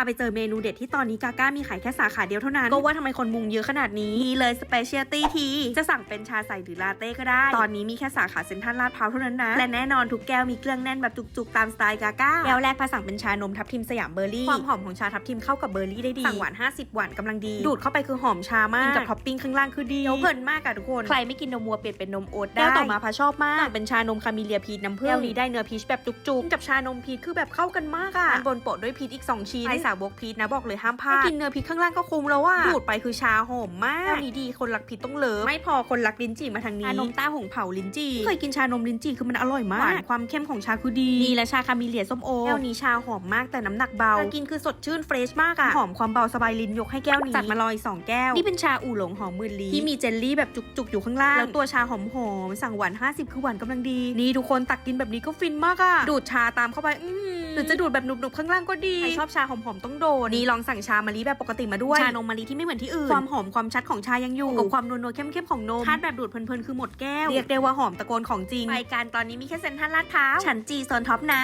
าไปเจอเมนูเด็ดที่ตอนนี้กาก้ามีขายแค่สาขาเดียวเท่านั้น ก็ว่าทำไมคนมุงเยอะขนาดนี้นี่เลยสเปเชียลตี้ทีจะสั่งเป็นชาใสหรือลาเต้ก็ได้ ตอนนี้มีแค่สาขาเซ็นทรัลลาดพร้าวเท่านั้นนะ และแน่นอนทุกแก้วมีเครื่องแน่นแบบจุกๆ ตามสไตล์กาก้าแก้วแรกพาสั่งเป็นชานมทับทิมสยามเบอร์รี่ความหอมของชาทับทิมเข้ากับเบอร์รี่ได้ดีสั่งหวาน 50 หวานกำลังดี ดูดเข้าไปคือหอมชามากกินกับท็อปปิ้งข้างล่างคือดีเคี้ยวเพลินมากอะทุกคนใครไม่กินนมวัวเปลี่ยนเป็นนมโอ๊ตได้แก้วต่อมาพาชอบมากสั่งเป็นชานมคามิเลียพีชน้ำผึ้งแก้วนี้ได้เนื้อพีชแบบจุกๆกินกับชานมพีชคือแบบเข้ากันมากอะอันบนโปะด้วยพีชอีกสองชิ้นใครสาวกพีชนะบอกเลยห้ามพลาดกินเนื้อพีชข้างล่างก็คุ้มแล้วอะดูดไปคือชาหอมมากแก้วนี้ดีคนรักพีชต้องเลิฟไม่พอคนรักลิ้นจี่มาทางนี้ชานมต้าหงเผาลิ้นจี่เคยกินชานมลิ้นจี่คือมันอร่อยมากหวานความเข้มของชาคือดีนี่และชาคามิเลียส้มโอแก้วนี้ชาหอมมากแต่น้ำหนักเบากินคือสดชื่นเฟรชมากอะหอมความเบาสบายลิ้นยกให้แก้วนี้จัดมาลอยสองแก้วนี่เป็นชาอู่หลงหอมหมื่นลี้ที่มีเจลลี่แบบจุกๆอยู่ข้างล่างแล้วตัวชาหอมหอมๆสั่งหวาน50 คือหวานกำลังดี นี่ทุกคนตักกินแบบนี้ก็ฟินมากอะดูดชาตามเข้าไปอื้อ หือหรือจะดูดแบบหนุบๆข้างล่างก็ดีใครชอบชาหอมๆต้องโดนนี่ลองสั่งชามะลิแบบปกติมาด้วยชานมมะลิที่ไม่เหมือนที่อื่นความหอมความชัดของชายังอยู่กับความนัวๆเข้มๆของนมทานแบบดูดเพลินๆคือหมดแก้วเรียกได้ว่าหอมตะโกนของจริงรายการตอนนี้มีแค่เซ็นทรัลลาดพร้าวชั้นจีโซนท็อปนะ